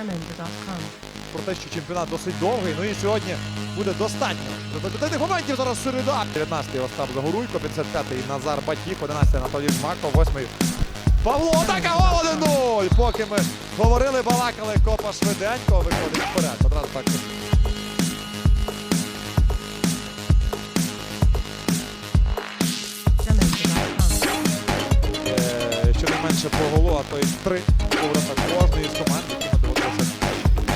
Tremendo.com. про те, що чемпіонат досить довгий. Ну і сьогодні буде достатньо результативних моментів. Зараз середа. 19-й Остап Загоруйко, 55-й Назар Батік, 11-й Анатолій Жмаков, 8-й Павло. Атака гол 1-0! Поки ми говорили, балакали, копа швиденько виходить вперед. Одразу так. Е, Щонайменше по голу, а то й три поворота кожної з команд, які ми доводилося.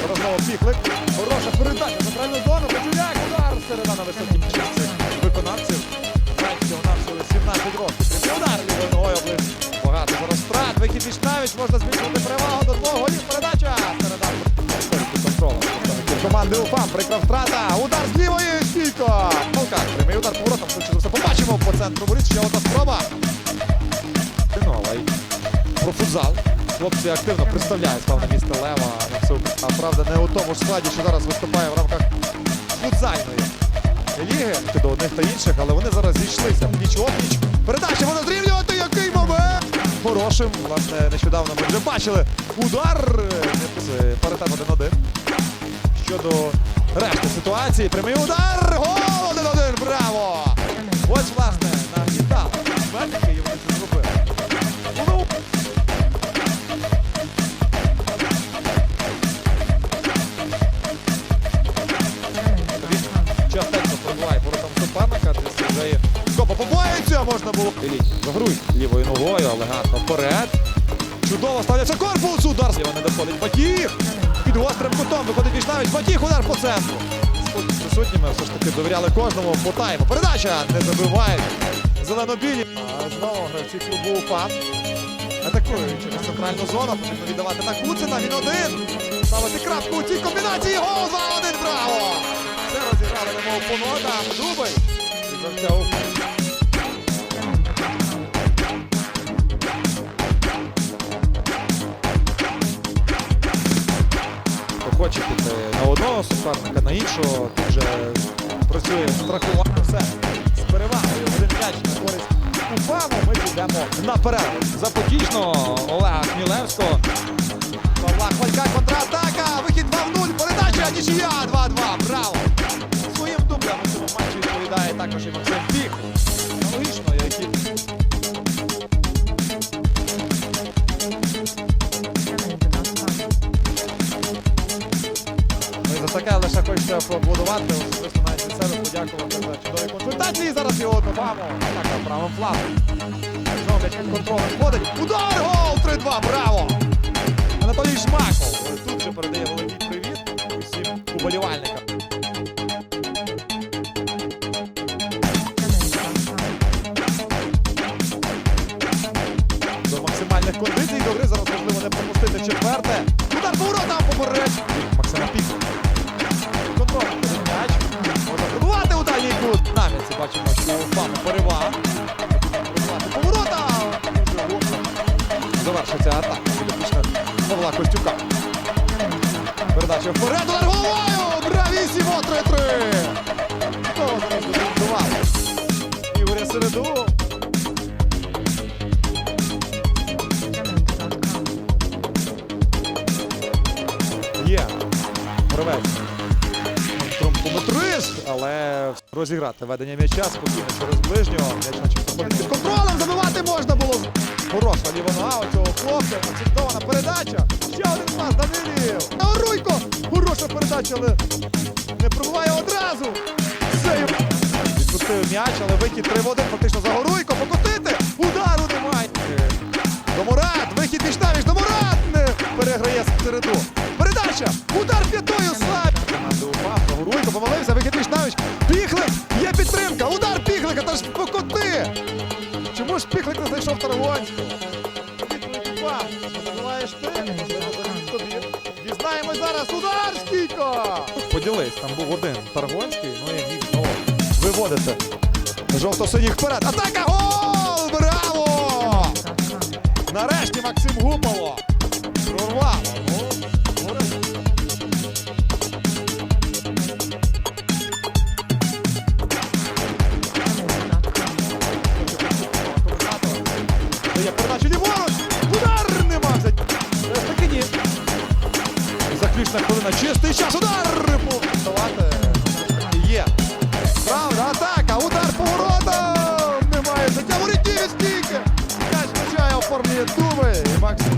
Знову піклик. Хороша передача. Центральну зону. Бачуляк. Удар. Середа на високій цих виконавців. Всього навсього 17 років. Удар лівою ногою оближ. Багато зараз втрат. Вихід Вічнавич. Можна збільшувати перевагу до двох голів. Передача. Середа. Команди УПА. Прикра втрата. Удар з лівої. Стійко. Полка. Прямий удар поворотом. Все. Побачимо по центру воріт. Ще одна спроба. Новий. Про. Хлопці активно представляють славне місто Лева на всю. А правда, не у тому ж складі, що зараз виступає в рамках футзальної ліги до одних та інших, але вони зараз зійшлися. Ніч опліч. Передача можна зрівнювати. Який момент! Хорошим. Власне, нещодавно ми вже бачили удар. Е, Паритет 1-1. Щодо решти ситуації. Прямий удар. Гол можна було. Еліть, загруй лівою ногою, елегантно вперед. Чудово ставляться корпус, удар зліва не доходить. Батіг! Під гострим кутом виходить Вічнавич, Батіг, удар по центру. Присутніми все ж таки довіряли кожному по тайму. Передача не забиває. Зелено-білі. Знову гравці клубу УПА. Атакують через центральну зону, потрібно віддавати на Куцина, він один. Ставити крапку у цій комбінації, гол 2-1, браво! Це розіграли немов понота, дубль. Від гравця УПА. Одного суперника, на іншого, Дуже працює страхування. Все з перевагою. Один м'яч на користь УПАМу. Ми підемо наперед. Запотічно Олега Хмілевського. Павла Хвалька, контратака, вихід 2-0, передача, нічия 2-2, браво! Своїм дублем у цьому матчі відповідає також і Максим таке лише хочеться поаплодувати, особисто навіть від подякувати за чудові консультації. Зараз його добавимо. Така правим флангом. Знову м'яч входить. Удар! Павла Костюка. Передача вперед. Удар. Бравісімо 3-3. Хто зараз? Ігоря Середу. Є. Гравець. Тромпометрист, але розіграти ведення м'яча спокійно через ближнього. М'яч наче проходить під контролем. Забивати можна було. Хороша ліва нога у цього хлопця. Акцентована передача. Ще один пас Данилів. Руйко. Хороша передача, але не пробуває одразу. Відпустив м'яч, але вихід 3 в 1. Фактично за Горуйко. Покотити. Удару немає. Домурат. Вихід між. Домурат не переграє середу. Ж покоти. Чому ж Піхлик не знайшов Таргонського? Називаєш ти. Тобі. Дізнаємось зараз. Удар стійко. Поділись. Там був один Таргонський. Ну і міг знову виводити. Жовто-синіх вперед. Атака! Гол! Браво! Нарешті Максим Гупало. Заключна хвилина. Чистий час. Удар! Є. Правда, атака. Удар по воротам. Немає життя. Воріті від стійки. М'яч влучає, оформлює думи. І Максим.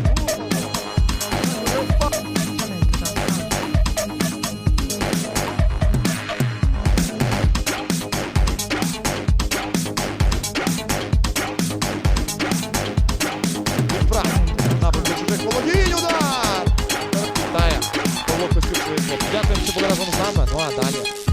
Удар! gravando lá, mano. Ó, a Dália.